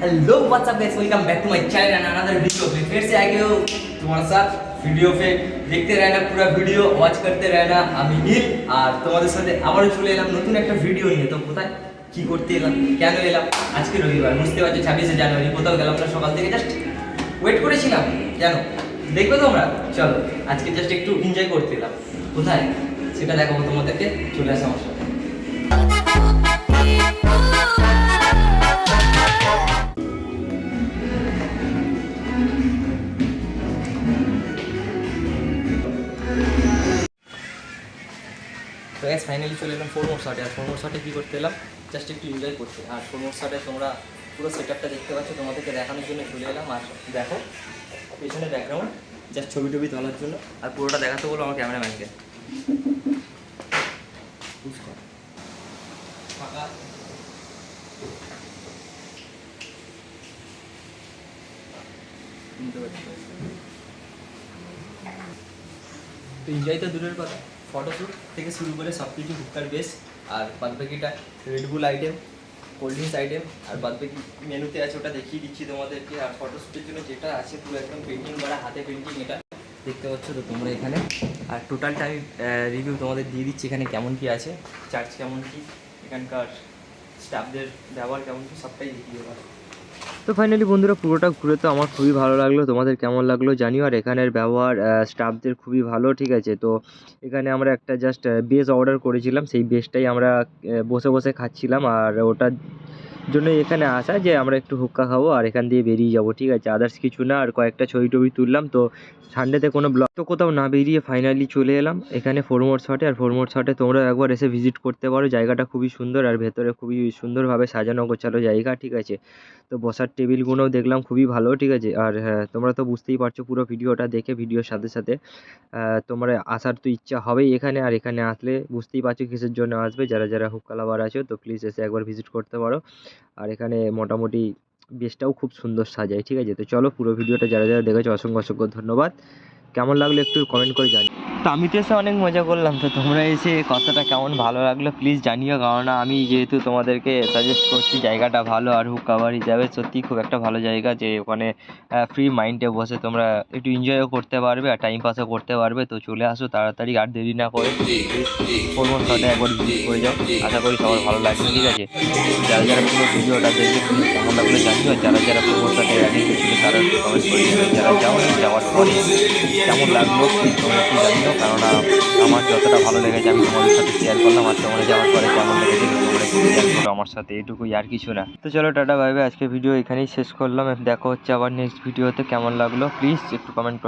hello what's up guys welcome back to my channel and another video में फिर से आ गए हो तुम्हारे साथ वीडियो पे দেখতে रहना পুরো ভিডিও ওয়াচ করতে रहना আমি নীল আর তোমাদের সাথে আবারও চলে এলাম নতুন একটা ভিডিও নিয়ে তো কোথায় কি করতে এলাম কেন এলাম আজকে রবিবার বুঝতে পারছো ছাব্বিশে জানুয়ারি কোথাও গেলাম না সকাল থেকে জাস্ট ওয়েট করেছিলাম কেন দেখবে তোমরা? চলো, আজকে জাস্ট একটু এনজয় করতে এলাম কোথায়? সেটা দেখাবো তোমাদেরকে, চলে আসো আমার সাথে। ফাইনালি চলে এলাম ফোর মোট শটে আর ফোর মোট শটে কী করতে এলাম? জাস্ট একটু এনজয় করতে। আর ফোর মোট শটে তোমরা পুরো সেটআপটা দেখতে পাচ্ছ, তোমাদেরকে দেখানোর জন্য চলে এলাম। আর দেখো, পেছনে ব্যাকগ্রাউন্ড জাস্ট ছবি টবি তোলার জন্য। আর পুরোটা দেখাতে বলো আমার ক্যামেরাম্যানকে ফাঁকা এনজয় তো দূরের কথা। ফটোশ্যুট থেকে শুরু করে সব কিছু হুক্কার বেস আর বাদবাকিটা Red Bull item cold drinks item আর বাদ বাকি মেনুতে আছে, ওটা দেখিয়ে দিচ্ছি তোমাদেরকে, আর ফটোশ্যুটের জন্য যেটা আছে, পুরো একদম পেন্টিং করা, হাতে পেন্টিং এটা। দেখতে পাচ্ছ তো তোমরা এখানে। আর টোটালটা আমি রিভিউ তোমাদের দিয়ে দিচ্ছি এখানে কেমন কি আছে চার্জ কেমন কি, এখানকার স্টাফদের ব্যবহার কেমন কি, সবটাই দেখিয়ে দেওয়া তো ফাইনালি বন্ধুরা পুরোটা ঘুরে তো আমার খুবই ভালো লাগল। তোমাদের কেমন লাগল জানিও। আর এখানের ব্যবহার স্টাফদের খুবই ভালো, ঠিক আছে? তো এখানে আমরা একটা জাস্ট বেস অর্ডার করেছিলাম। সেই বেসটাই আমরা বসে বসে খাচ্ছিলাম। আর ওটার জন্য এখানে আসা যে আমরা একটু হুক্কা খাব আর এখান দিয়ে বেরিয়ে যাব, ঠিক আছে? আদার্স কিছু না, আর কয়েকটা ছবি টবি তুললাম, তো সানডেতে কোনো ব্লগ তো কোথাও না বেরিয়ে ফাইনালি চলে এলাম। এখানে ফোরমোর শটে আর ফোরমোর শটে তোমরা একবার এসে ভিজিট করতে পারো। জায়গাটা খুবই সুন্দর, আর ভেতরে খুবই সুন্দরভাবে সাজানো গোছালো জায়গা, ঠিক আছে? তো বসার টেবিলগুলোও দেখলাম, খুবই ভালো, ঠিক আছে? আর হ্যাঁ তোমরা তো বুঝতেই পারছ পুরো ভিডিওটা দেখে, ভিডিওর সাথে সাথে তোমরা আসার তো ইচ্ছা হবেই এখানে। আর এখানে আসলে বুঝতেই পারছ কিসের জন্য আসবে। যারা যারা হুক্কা লাভার আছো, তো প্লিজ এসে একবার ভিজিট করতে পারো। আর এখানে মোটামুটি বেশটাও খুব সুন্দর সাজায়, ঠিক আছে? তো চলো পুরো ভিডিওটা যারা যারা দেখেছ, অসংখ্য অসংখ্য ধন্যবাদ। কেমন লাগল একটু কমেন্ট করে জানি তো আমি তো এসে অনেক মজা করলাম, তো তোমরা এসে কথাটা কেমন ভালো লাগল প্লিজ জানিও কারণ আমি যেহেতু তোমাদেরকে সাজেস্ট করছি জায়গাটা ভালো আর হুক কাভার হিসাবে, সত্যি খুব একটা ভালো জায়গা যে ওখানে ফ্রি মাইন্ডে বসে তোমরা একটু এনজয়ও করতে পারবে আর টাইম পাসও করতে পারবে, তো চলে আসো তাড়াতাড়ি আর দেরি না করে। ফোরমোর সাথে একবার ভিজিট করে যাও। আশা করি সবার ভালো লাগবে, ঠিক আছে? যারা যারা পুরো ভিডিওটা please কেমন লাগল জানিও যারা যারা ফোরমোর সাথে ছিল তারা কমেন্ট করে যারা যাও যাওয়ার পরে কেমন লাগল তোমরা জানিও। কেননা আমার যতটা ভালো লেগেছে, আমি তোমাদের সাথে শেয়ার করলাম আর তোমরা যাওয়ার পরে কেমন লেগেছে তোমরা শেয়ার করো আমার সাথে, এটুকুই আর কিছু না। তো চলো টাটা ভাই আজকে ভিডিও এখানেই শেষ করলাম, দেখো হচ্ছে আবার নেক্সট ভিডিওতে কেমন লাগল? প্লিজ একটু কমেন্ট